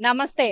నమస్తే.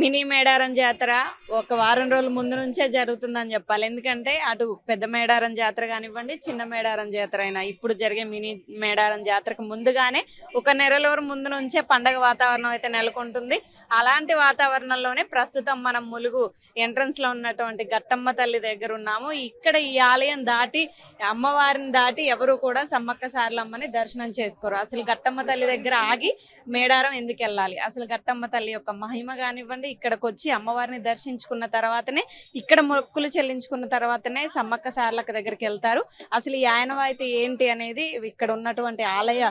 మినీ మేడారం జాతర ఒక వారం రోజుల ముందు నుంచే జరుగుతుందని చెప్పాలి. ఎందుకంటే అటు పెద్ద మేడారం జాతర కానివ్వండి చిన్న మేడారం జాతర అయినా ఇప్పుడు జరిగే మినీ మేడారం జాతరకు ముందుగానే ఒక నెల రోజుల ముందు నుంచే పండగ వాతావరణం అయితే నెలకొంటుంది. అలాంటి వాతావరణంలోనే ప్రస్తుతం మనం ములుగు ఎంట్రన్స్లో ఉన్నటువంటి గట్టమ్మ తల్లి దగ్గర ఉన్నాము. ఇక్కడ ఈ ఆలయం దాటి అమ్మవారిని దాటి ఎవరు కూడా సమ్మక్క సార్లమ్మని దర్శనం చేసుకోరు. అసలు గట్టమ్మ తల్లి దగ్గర ఆగి మేడారం ఎందుకు వెళ్ళాలి? అసలు గట్టమ్మ తల్లి యొక్క మహిమ కానివ్వండి ఇక్కడికి వచ్చి అమ్మవారిని దర్శించుకున్న తర్వాతనే ఇక్కడ మొక్కులు చెల్లించుకున్న తర్వాతనే సమ్మక్క సార్లక దగ్గరికి వెళ్తారు. అసలు ఈ ఆయనవాయితీ ఏంటి అనేది ఇక్కడ ఉన్నటువంటి ఆలయ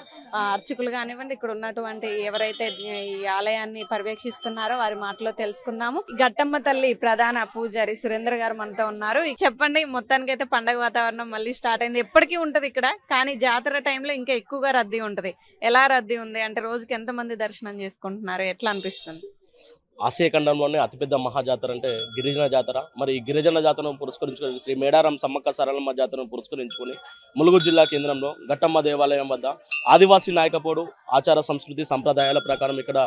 అర్చకులు కానివ్వండి ఇక్కడ ఉన్నటువంటి ఎవరైతే ఈ ఆలయాన్ని పర్యవేక్షిస్తున్నారో వారి మాటలో తెలుసుకుందాము. గట్టమ్మ తల్లి ప్రధాన పూజారి సురేంద్ర గారు మనతో ఉన్నారు. చెప్పండి మొత్తానికి అయితే పండగ వాతావరణం మళ్ళీ స్టార్ట్ అయింది. ఎప్పటికీ ఉంటది ఇక్కడ కానీ జాతర టైంలో ఇంకా ఎక్కువగా రద్దీ ఉంటది. ఎలా రద్దీ ఉంది? అంటే రోజుకి ఎంత మంది దర్శనం చేసుకుంటున్నారు? ఎట్లా అనిపిస్తుంది? ఆసియా ఖండంలోనే అతిపెద్ద మహాజాతర అంటే గిరిజన జాతర. మరి ఈ గిరిజన జాతరను పురస్కరించుకొని శ్రీ మేడారం సమ్మక్క సరళమ్మ జాతరను పురస్కరించుకొని ములుగు జిల్లా కేంద్రంలో ఘట్టమ్మ దేవాలయం వద్ద ఆదివాసీ నాయకపోడు ఆచార సంస్కృతి సంప్రదాయాల ప్రకారం ఇక్కడ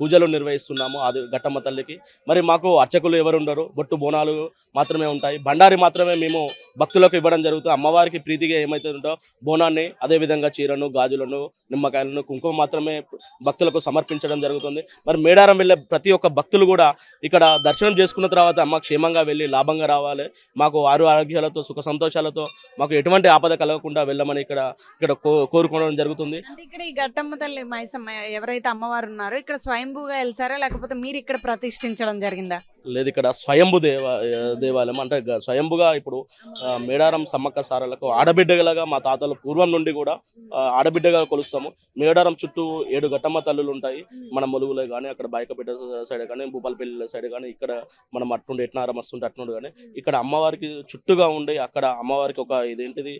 పూజలు నిర్వహిస్తున్నాము ఆది గట్టమ్మ తల్లికి. మరి మాకు అర్చకులు ఎవరు ఉండరు బొట్టు బోనాలు మాత్రమే ఉంటాయి. బండారి మాత్రమే మేము భక్తులకు ఇవ్వడం జరుగుతుంది. అమ్మవారికి ప్రీతిగా ఏమైతే ఉంటో బోనాన్ని అదేవిధంగా చీరను గాజులను నిమ్మకాయలను కుంకుమ మాత్రమే భక్తులకు సమర్పించడం జరుగుతుంది. మరి మేడారం వెళ్ళే ప్రతి ఒక్క భక్తులు కూడా ఇక్కడ దర్శనం చేసుకున్న తర్వాత అమ్మ క్షేమంగా వెళ్ళి లాభంగా రావాలి. మాకు ఆరు ఆరోగ్యాలతో సుఖ సంతోషాలతో మాకు ఎటువంటి ఆపద కలగకుండా వెళ్ళమని ఇక్కడ ఇక్కడ కో- కోరుకోవడం జరుగుతుంది. ఇక్కడ ఈ ఘట్టమ్మ తల్లి మైసమ్మ ఎవరైతే అమ్మవారు ఉన్నారో ఇక్కడ స్వయంభూగా వెళ్తారా? లేకపోతే మీరు ఇక్కడ ప్రతిష్ఠించడం జరిగిందా? లేదు ఇక్కడ స్వయంభు దేవ దేవాలయం అంటే స్వయంభుగా ఇప్పుడు మేడారం సమ్మక్క సారలకు ఆడబిడ్డగలగా మా తాతలు పూర్వం నుండి కూడా ఆడబిడ్డగా కొలుస్తాము. మేడారం చుట్టూ ఏడు గట్టమ్మ తల్లులు ఉంటాయి. మన ములుగులో కానీ అక్కడ బాయకపేట సైడ్ కానీ భూపాలపల్లి సైడ్ కానీ ఇక్కడ మనం అట్నుండి ఎట్నారం వస్తుంటే అట్నుండి కానీ ఇక్కడ అమ్మవారికి చుట్టుగా ఉండి అక్కడ అమ్మవారికి ఒక ఇదేంటిది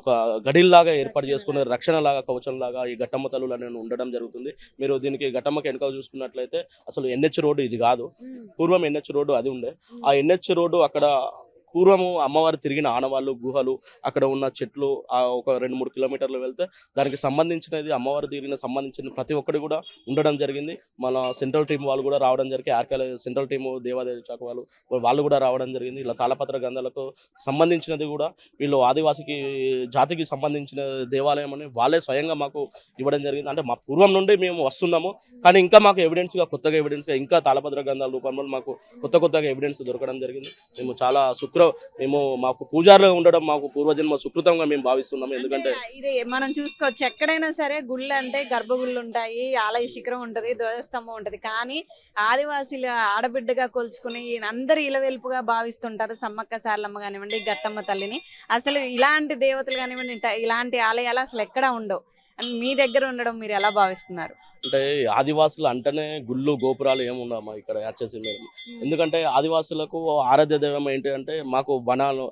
ఒక గడిల్లాగా ఏర్పాటు చేసుకునే రక్షణ లాగా కవచం లాగా ఈ గట్టమ్మ తల్లులు అనేవి ఉండడం జరుగుతుంది. మీరు దీనికి గట్టమ్మకి వెనక చూసుకున్నట్లయితే అసలు ఎన్హెచ్ రోడ్డు ఇది కాదు. పూర్వం ఎన్హెచ్ రోడ్డు అది ఉండే. ఆ ఎన్హెచ్ రోడ్డు అక్కడ పూర్వము అమ్మవారు తిరిగిన ఆనవాళ్ళు గుహలు అక్కడ ఉన్న చెట్లు ఒక రెండు మూడు కిలోమీటర్లు వెళ్తే దానికి సంబంధించినది అమ్మవారు తిరిగిన సంబంధించిన ప్రతి ఒక్కటి కూడా ఉండడం జరిగింది. మన సెంట్రల్ టీం వాళ్ళు కూడా రావడం జరిగింది. ఆర్కేల సెంట్రల్ టీము దేవాదేవి శాఖ వాళ్ళు వాళ్ళు కూడా రావడం జరిగింది. ఇలా తాళపత్ర గంధాలకు సంబంధించినది కూడా వీళ్ళు ఆదివాసికి జాతికి సంబంధించిన దేవాలయం అని వాళ్ళే స్వయంగా మాకు ఇవ్వడం జరిగింది. అంటే మా పూర్వం నుండి మేము వస్తున్నాము. కానీ ఇంకా మాకు ఎవిడెన్స్గా కొత్తగా ఎవిడెన్స్గా ఇంకా తాళపత్ర గ్రంథాల రూపంలో మాకు కొత్త కొత్తగా ఎవిడెన్స్ దొరకడం జరిగింది. మేము చాలా శుక్ర మేము మాకు పూజారులుగా ఉండడం మాకు పూర్వజన్మ సుకృతంగా మేము భావిస్తున్నాము ఎందుకంటే ఇది మనం చూసుకోవచ్చు. ఎక్కడైనా సరే గుళ్ళు అంటే గర్భగుళ్ళు ఉంటాయి ఆలయ శిఖరం ఉంటది ధ్వజస్తంభం ఉంటది. కానీ ఆదివాసీలు ఆడబిడ్డగా కొలుచుకుని అందరు ఇలవెల్పుగా భావిస్తుంటారు సమ్మక్క సార్లమ్మ కానివ్వండి గట్టమ్మ తల్లిని. అసలు ఇలాంటి దేవతలు కానివ్వండి ఇలాంటి ఆలయాలు అసలు ఎక్కడ ఉండవు. మీ దగ్గర ఉండడం మీరు ఎలా భావిస్తున్నారు? అంటే ఆదివాసులు అంటేనే గుళ్ళు గోపురాలు ఏముండమ్మా ఇక్కడ యాక్సెస్ మీద. ఎందుకంటే ఆదివాసులకు ఆరాధ్య దైవం ఏంటి అంటే మాకు వనాలు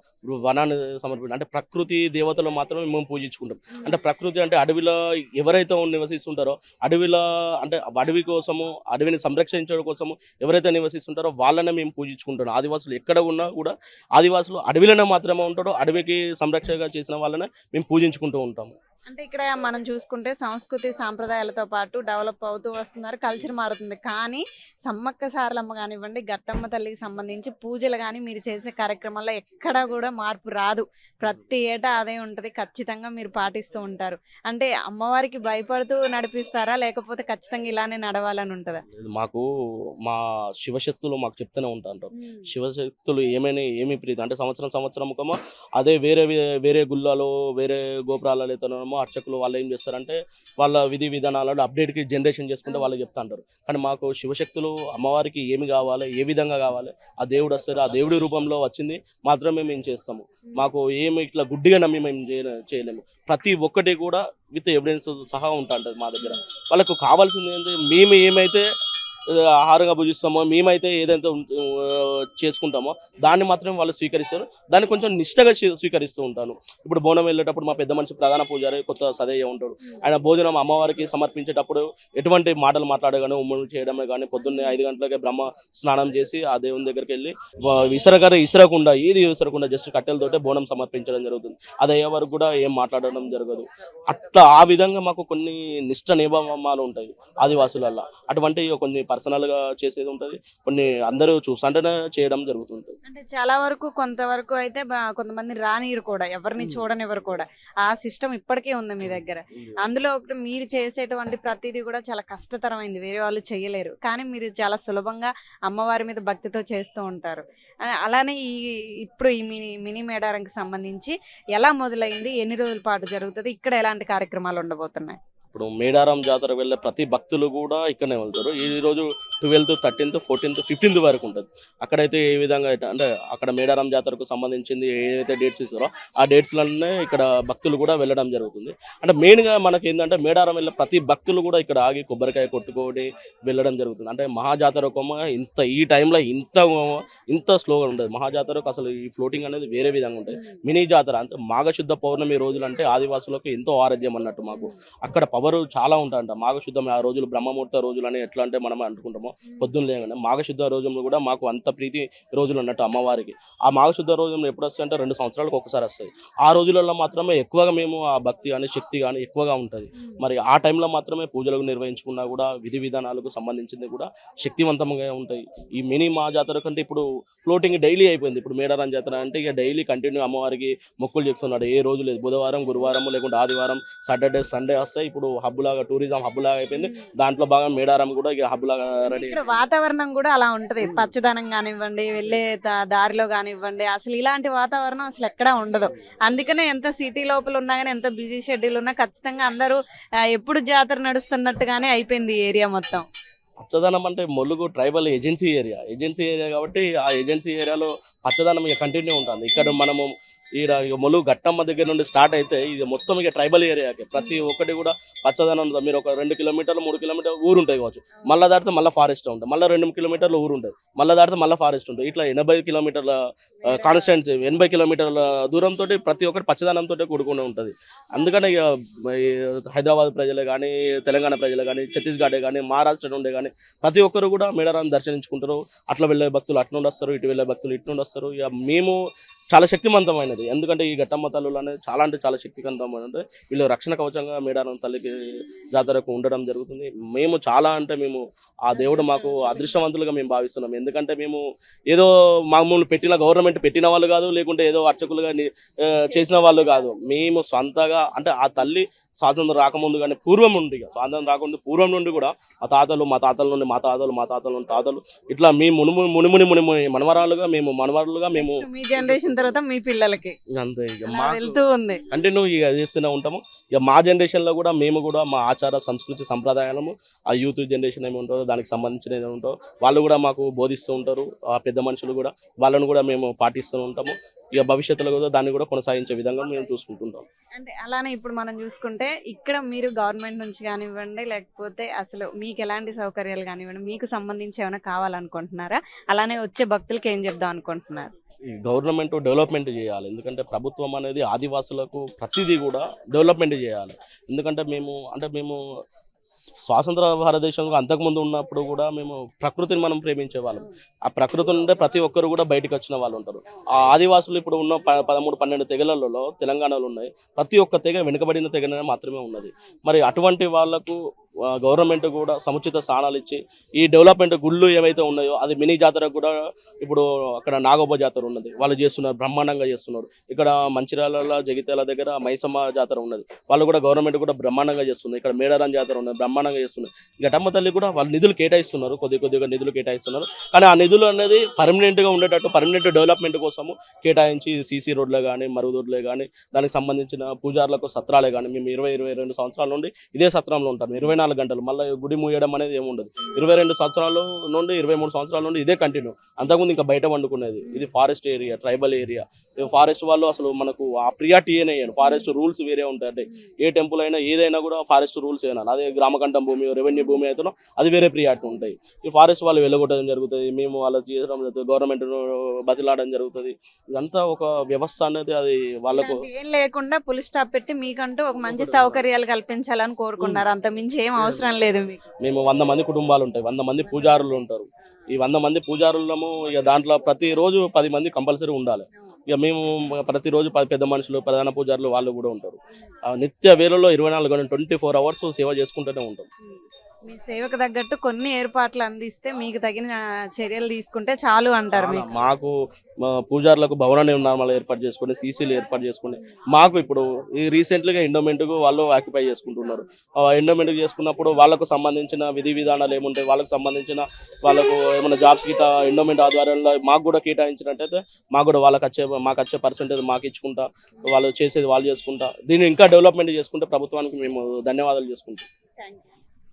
వనాన్ని సమర్పించడం అంటే ప్రకృతి దేవతలు మాత్రమే మేము పూజించుకుంటాం. అంటే ప్రకృతి అంటే అడవిలో ఎవరైతే నివసిస్తుంటారో అడవిలో అంటే అడవి కోసము అడవిని సంరక్షించడం కోసము ఎవరైతే నివసిస్తుంటారో వాళ్ళనే మేము పూజించుకుంటాం. ఆదివాసులు ఎక్కడ ఉన్నా కూడా ఆదివాసులు అడవిలోనే మాత్రమే ఉంటారో అడవికి సంరక్షణగా చేసిన వాళ్ళనే మేము పూజించుకుంటూ ఉంటాము. అంటే ఇక్కడ మనం చూసుకుంటే సంస్కృతి సాంప్రదాయాలతో పాటు డెవలప్ అవుతూ వస్తున్నారు కల్చర్ మారుతుంది. కానీ సమ్మక్క సారలమ్మ కానివ్వండి గట్టమ్మ తల్లికి సంబంధించి పూజలు కానీ మీరు చేసే కార్యక్రమాల్లో ఎక్కడా కూడా మార్పు రాదు. ప్రతి ఏటా అదే ఉంటుంది ఖచ్చితంగా మీరు పాటిస్తూ ఉంటారు. అంటే అమ్మవారికి భయపడుతూ నడిపిస్తారా లేకపోతే ఖచ్చితంగా ఇలానే నడవాలని ఉంటుందా? మాకు మా శివశక్తులు మాకు చెప్తూనే ఉంటారు శివశక్తులు ఏమైనా ఏమి ప్రీతి అంటే సంవత్సరం సంవత్సరం అదే వేరే వేరే గుళ్ళలో వేరే గోపురాలలో అర్చకులు వాళ్ళు ఏం చేస్తారంటే వాళ్ళ విధి విధానాలను అప్డేట్కి జనరేషన్ చేసుకుంటే వాళ్ళకి చెప్తా అంటారు. కానీ మాకు శివశక్తులు అమ్మవారికి ఏమి కావాలి ఏ విధంగా కావాలి ఆ దేవుడు వస్తారు ఆ దేవుడి రూపంలో వచ్చింది మాత్రమే మేము చేస్తాము. మాకు ఏమి ఇట్లా గుడ్డిగా నమ్మి మేము చేయ- చేయలేము. ప్రతి ఒక్కటి కూడా విత్ ఎవిడెన్స్ సహా ఉంటా మా దగ్గర. వాళ్ళకు కావాల్సింది ఏంటి మేము ఏమైతే ఆహారంగా పూజిస్తామో మేమైతే ఏదైతే చేసుకుంటామో దాన్ని మాత్రమే వాళ్ళు స్వీకరిస్తారు. దాన్ని కొంచెం నిష్టగా స్వీకరిస్తూ ఉంటాను. ఇప్పుడు బోనం వెళ్ళేటప్పుడు మా పెద్ద మనిషి ప్రధాన పూజారి కొత్త సదయ్య ఉంటాడు. ఆయన భోజనం అమ్మవారికి సమర్పించేటప్పుడు ఎటువంటి మాటలు మాట్లాడగానే ఉమ్మడి చేయడమే కానీ పొద్దున్నే ఐదు గంటలకే బ్రహ్మ స్నానం చేసి ఆ దేవుని దగ్గరికి వెళ్ళి విసరగారు ఇసరకుండా ఏది విసరకుండా జస్ట్ కట్టెలతోటే బోనం సమర్పించడం జరుగుతుంది. అది అయ్యే వరకు కూడా ఏం మాట్లాడడం జరగదు. అట్లా ఆ విధంగా మాకు కొన్ని నిష్ట నియమాలు ఉంటాయి ఆదివాసులల్లో. అటువంటి కొన్ని పర్సనల్గా చేసేది ఉంటది. కొన్ని అందరూ చూస్తుంటేనే చేయడం జరుగుతుంటది. అంటే చాలా వరకు కొంతవరకు అయితే కొంతమంది రానియరు కూడా. ఎవరిని. చూడనివ్వరు కూడా. ఆ సిస్టమ్ ఇప్పటికే ఉంది మీ దగ్గర. అందులో ఒకటి మీరు చేసేటువంటి ప్రతిదీ కూడా చాలా కష్టతరమైంది. వేరే వాళ్ళు చేయలేరు. కానీ మీరు చాలా సులభంగా అమ్మవారి మీద భక్తితో చేస్తూ ఉంటారు. అలానే ఈ ఇప్పుడు ఈ మినీ మినీ మేడారంకి సంబంధించి ఎలా మొదలైంది? ఎన్ని రోజుల పాటు జరుగుతుంది? ఇక్కడ ఎలాంటి కార్యక్రమాలు ఉండబోతున్నాయి? ఇప్పుడు మేడారం జాతర వెళ్ళే ప్రతి భక్తులు కూడా ఇక్కడనే వెళ్తారు. ఈ రోజు ట్వెల్త్ థర్టీన్త్ ఫోర్టీన్త్ ఫిఫ్టీన్త్ వరకు ఉంటుంది. అక్కడైతే ఏ విధంగా అయితే- అంటే అక్కడ మేడారం జాతరకు సంబంధించింది ఏదైతే డేట్స్ ఇస్తారో ఆ డేట్స్లనే ఇక్కడ భక్తులు కూడా వెళ్ళడం జరుగుతుంది. అంటే మెయిన్గా మనకి ఏంటంటే మేడారం వెళ్ళే ప్రతి భక్తులు కూడా ఇక్కడ ఆగి కొబ్బరికాయ కొట్టుకొని వెళ్ళడం జరుగుతుంది. అంటే మహాజాతరకు ఇంత ఈ టైంలో ఇంత ఇంత స్లోగా ఉండదు మహాజాతరకు అసలు ఈ ఫ్లోటింగ్ అనేది వేరే విధంగా ఉంటుంది. మినీ జాతర అంటే మాఘశుద్ధ పౌర్ణమి రోజులు అంటే ఆదివాసులకు ఎంతో ఆరోగ్యం అన్నట్టు మాకు. అక్కడ పవర్ చాలా ఉంటాయంట. మాఘశుద్ధం ఆ రోజులు బ్రహ్మముహూర్త రోజులు అని ఎట్లా అంటే మనం అనుకుంటామో పొద్దున్న లేగానే మాఘశుద్ధ రోజులు కూడా మాకు అంత ప్రీతి రోజులు అన్నట్టు అమ్మవారికి. ఆ మాఘశుద్ధ రోజులు ఎప్పుడు వస్తాయి అంటే రెండు సంవత్సరాలకు ఒకసారి వస్తాయి. ఆ రోజులలో మాత్రమే ఎక్కువగా మేము ఆ భక్తి కానీ శక్తి కానీ ఎక్కువగా ఉంటుంది. మరి ఆ టైంలో మాత్రమే పూజలకు నిర్వహించుకున్నా కూడా విధి విధానాలకు సంబంధించింది కూడా శక్తివంతంగా ఉంటాయి. ఈ మినీ మా జాతర కంటే ఇప్పుడు ఫ్లోటింగ్ డైలీ అయిపోయింది. ఇప్పుడు మేడారం జాతర అంటే ఇక డైలీ కంటిన్యూ అమ్మవారికి మొక్కులు చెప్తున్నాడు. ఏ రోజు లేదు. బుధవారం గురువారం లేకుంటే ఆదివారం సాటర్డే సండే వస్తాయి. ఇప్పుడు హబ్ లాగా టూరిజం హబ్ లాగా అయిపోయింది దాంట్లో బాగా మేడారం కూడా ఇక హబ్ లాగా రెడీ ఇక్కడ వాతావరణం కూడా అలా ఉంటది. పచ్చదనం కానివ్వండి వెళ్ళే దారిలో కానివ్వండి అసలు ఇలాంటి వాతావరణం అసలు ఎక్కడా ఉండదు. అందుకనే ఎంత సిటీ లోపల ఉన్నా కానీ ఎంత బిజీ షెడ్యూల్ ఉన్నా ఖచ్చితంగా అందరూ ఎప్పుడు జాతర నడుస్తున్నట్టుగానే అయిపోయింది ఏరియా మొత్తం. పచ్చదనం అంటే Mulugu tribal agency area. Agency area కాబట్టి ఆ ఏజెన్సీ ఏరియాలో పచ్చదనం ఇక కంటిన్యూ ఉంటుంది. ఇక్కడ మనము ఈడ ఇక మొలుగు గట్టమ్మ దగ్గర నుండి స్టార్ట్ అయితే ఇది మొత్తం ఇక ట్రైబల్ ఏరియాకి ప్రతి ఒక్కటి కూడా పచ్చదనం మీరు ఒక రెండు కిలోమీటర్లు మూడు కిలోమీటర్లు ఊరు ఉంటాయి కావచ్చు. మళ్ళీ దాటితే మళ్ళీ ఫారెస్ట్ ఉంటుంది. మళ్ళీ రెండు కిలోమీటర్లు ఊరు ఉంటుంది. మళ్ళీ దాటితే మళ్ళీ ఫారెస్ట్ ఉంటుంది. ఇట్లా ఎనభై కిలోమీటర్ల కాన్స్టెంట్స్ ఎనభై కిలోమీటర్ల దూరంతో ప్రతి ఒక్కటి పచ్చదనంతో కూడుకుని ఉంటుంది. అందుకని ఇక హైదరాబాద్ ప్రజలే కానీ తెలంగాణ ప్రజలు కానీ ఛత్తీస్గఢ్ కానీ మహారాష్ట్ర నుండే కానీ ప్రతి ఒక్కరు కూడా మేడారాన్ని దర్శించుకుంటారు. అట్లా వెళ్ళే భక్తులు అటు నుండి వస్తారు ఇటు వెళ్ళే భక్తులు ఇటు నుండి వస్తారు ఇక మేము చాలా శక్తివంతమైనది ఎందుకంటే ఈ ఘట్టమ్మ తల్లులు అనేది చాలా అంటే చాలా శక్తివంతమైనది వీళ్ళు రక్షణ కవచంగా మేడారం తల్లికి జాతరకు ఉండడం జరుగుతుంది. మేము చాలా అంటే మేము ఆ దేవుడు మాకు అదృష్టవంతులుగా మేము భావిస్తున్నాం. ఎందుకంటే మేము ఏదో మామూలు పెట్టిన గవర్నమెంట్ పెట్టిన వాళ్ళు కాదు లేకుంటే ఏదో అర్చకులుగా చేసిన వాళ్ళు కాదు. మేము సొంతగా అంటే ఆ తల్లి స్వాతంత్రం రాకముందు కానీ పూర్వం నుండి స్వాతంత్రం రాకముందు పూర్వం నుండి కూడా మా తాతలు మా తాతల నుండి మా తాతలు మా తాతల నుండి తాతలు ఇట్లా మీ మునుము మునిముని మునిముని మనవరాలుగా మేము మనవరాలుగా మేము మీ జనరేషన్ తర్వాత మీ పిల్లలకి. అంతే ఇక అలా మాకు వెళ్తూ ఉంది. కంటిన్యూ ఇక చేస్తూనే ఉంటాము. ఇక మా జనరేషన్లో కూడా మేము కూడా మా ఆచార సంస్కృతి సంప్రదాయాలము ఆ యూత్ జనరేషన్ ఏమి ఉంటుందో దానికి సంబంధించిన ఏమి ఉంటుందో వాళ్ళు కూడా మాకు బోధిస్తూ ఉంటారు. ఆ పెద్ద మనుషులు కూడా వాళ్ళను కూడా మేము పాటిస్తూ ఉంటాము. ఇక భవిష్యత్తులో కూడా దాన్ని కూడా కొనసాగించే విధంగా మేము చూసుకుంటుంటాం అంటే అలానే ఇప్పుడు మనం చూసుకుంటే ఇక్కడ మీరు గవర్నమెంట్ నుంచి కానివ్వండి లేకపోతే అసలు మీకు ఎలాంటి సౌకర్యాలు కానివ్వండి మీకు సంబంధించి ఏమైనా కావాలనుకుంటున్నారా? అలానే వచ్చే భక్తులకి ఏం చెప్దాం అనుకుంటున్నారు? ఈ గవర్నమెంట్ డెవలప్మెంట్ చేయాలి. ఎందుకంటే ప్రభుత్వం అనేది ఆదివాసులకు ప్రతిదీ కూడా డెవలప్మెంట్ చేయాలి. ఎందుకంటే మేము అంటే మేము స్వాతంత్ర భారతదేశంలో అంతకుముందు ఉన్నప్పుడు కూడా మేము ప్రకృతిని మనం ప్రేమించే వాళ్ళం ఆ ప్రకృతి నుండే ప్రతి ఒక్కరు కూడా బయటకు వచ్చిన వాళ్ళు ఉంటారు. ఆ ఆదివాసులు ఇప్పుడు ఉన్న ప- పదమూడు పన్నెండు తెగలలో తెలంగాణలో ఉన్నాయి. ప్రతి ఒక్క తెగ వెనుకబడిన తెగనే మాత్రమే ఉన్నది. మరి అటువంటి వాళ్ళకు గవర్నమెంట్ కూడా సముచిత స్థానాలు ఇచ్చి ఈ డెవలప్మెంట్ గుళ్ళు ఏవైతే ఉన్నాయో అది మినీ జాతర కూడా ఇప్పుడు అక్కడ నాగోబ జాతర ఉన్నది. వాళ్ళు చేస్తున్నారు బ్రహ్మాండంగా చేస్తున్నారు. ఇక్కడ మంచిర్యాల జగిత్యాల దగ్గర మైసమ్మ జాతర ఉన్నది. వాళ్ళు కూడా గవర్నమెంట్ కూడా బ్రహ్మాండంగా చేస్తుంది ఇక్కడ మేడారం జాతర ఉన్నది బ్రహ్మాండంగా చేస్తుంది ఘటమ్మ తల్లి కూడా వాళ్ళు నిధులు కేటాయిస్తున్నారు కొద్ది కొద్దిగా నిధులు కేటాయిస్తున్నారు. కానీ ఆ నిధులు అనేది పర్మనెంట్గా ఉండేటట్టు పర్మనెంట్ డెవలప్మెంట్ కోసము కేటాయించి సీసీ రోడ్లే కానీ మరుగుదొడ్లే కానీ దానికి సంబంధించిన పూజార్లకు సత్రాలే కానీ మేము ఇరవై ఇరవై రెండు సంవత్సరాల నుండి ఇదే సత్రంలో ఉంటాం. ఇరవై నాలుగు గంటలు. మళ్ళీ గుడి మూయడం అనేది ఏమి ఉండదు. ఇరవై రెండు సంవత్సరాల నుండి ఇరవై మూడు సంవత్సరాల నుండి ఇదే కంటిన్యూ. అంతకుముందు ఇంకా బయట వండుకునేది ఇది forest area tribal area. Forest వాళ్ళు అసలు మనకు ఆ ప్రియారిటీ ఏనే ఫారెస్ట్ రూల్స్ వేరే ఉంటాయి అంటే ఏ టెంపుల్ అయినా ఏదైనా కూడా ఫారెస్ట్ రూల్స్ ఏనా అదే గ్రామకంఠం భూమి రెవెన్యూ భూమి అయితేనో అది వేరే ప్రియారిటీ ఉంటాయి. ఈ ఫారెస్ట్ వాళ్ళు వెళ్ళగొట్టడం జరుగుతుంది. మేము వాళ్ళకి చేయడం జరుగుతుంది. గవర్నమెంట్ బతిలాడడం జరుగుతుంది. ఇదంతా ఒక వ్యవస్థ అనేది అది వాళ్ళకు ఏం లేకుండా పులి స్టాప్ పెట్టి మీకంటూ ఒక మంచి సౌకర్యాలు కల్పించాలని కోరుకున్నారు. అంత మించి ఏం అవసరం లేదు మేము వంద మంది కుటుంబాలు ఉంటాయి వంద మంది పూజారులు ఉంటారు. ఈ వంద మంది పూజారులము ఇక దాంట్లో ప్రతిరోజు పది మంది కంపల్సరీ ఉండాలి. ఇక మేము ప్రతిరోజు పది పెద్ద మనుషులు ప్రధాన పూజారులు వాళ్ళు కూడా ఉంటారు. నిత్య వేళల్లో ఇరవై నాలుగు గంటలు ట్వంటీ ఫోర్ అవర్స్ సేవ చేసుకుంటూనే ఉంటాం. మీ సేవకు తగ్గట్టు కొన్ని ఏర్పాట్లు అందిస్తే మీకు తగిన చర్యలు తీసుకుంటే చాలు అంటారు. మీకు. మా పూజారులకు భవన నిర్మాణాలు ఏర్పాటు చేసుకుని సీసీలు ఏర్పాటు చేసుకుని మాకు ఇప్పుడు ఈ రీసెంట్లీగా ఎండోమెంట్కు వాళ్ళు ఆక్యుపై చేసుకుంటున్నారు. ఎండోమెంట్ చేసుకున్నప్పుడు వాళ్ళకు సంబంధించిన విధి విధానాలు ఏముంటాయి వాళ్ళకు సంబంధించిన వాళ్ళకు ఏమైనా జాబ్స్ గిట్ట ఎండోమెంట్ ఆధ్వర్యంలో మాకు కూడా కేటాయించినట్టయితే మాకు కూడా వాళ్ళకి వచ్చే మాకు వచ్చే పర్సెంటేజ్ మాకు ఇచ్చుకుంటా వాళ్ళు చేసేది వాళ్ళు చేసుకుంటా. దీన్ని ఇంకా డెవలప్మెంట్ చేసుకుంటే ప్రభుత్వానికి మేము ధన్యవాదాలు చేసుకుంటాం.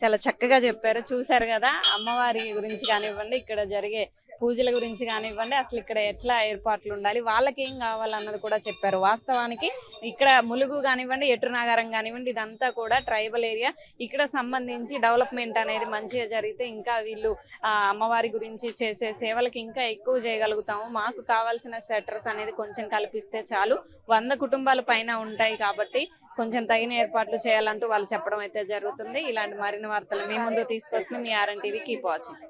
చాలా చక్కగా చెప్పారు. చూశారు కదా? అమ్మవారి గురించి కానివ్వండి ఇక్కడ జరిగే పూజల గురించి కానివ్వండి అసలు ఇక్కడ ఎట్లా ఏర్పాట్లు ఉండాలి వాళ్ళకి ఏం కావాలన్నది కూడా చెప్పారు. వాస్తవానికి ఇక్కడ ములుగు కానివ్వండి ఎటు నగరం కానివ్వండి ఇదంతా కూడా ట్రైబల్ ఏరియా. ఇక్కడ సంబంధించి డెవలప్మెంట్ అనేది మంచిగా జరిగితే ఇంకా వీళ్ళు ఆ, అమ్మవారి గురించి చేసే సేవలకు ఇంకా ఎక్కువ చేయగలుగుతాము. మాకు కావాల్సిన సెటర్స్ అనేది కొంచెం కల్పిస్తే చాలు. వంద కుటుంబాల పైన ఉంటాయి కాబట్టి కొంచెం తగిన ఏర్పాట్లు చేయాలంటూ వాళ్ళు చెప్పడం అయితే జరుగుతుంది. ఇలాంటి మరిన్ని వార్తలు మీ ముందు తీసుకొస్తుంది మీ ఆర్ఎన్ టీవీ. Keep watching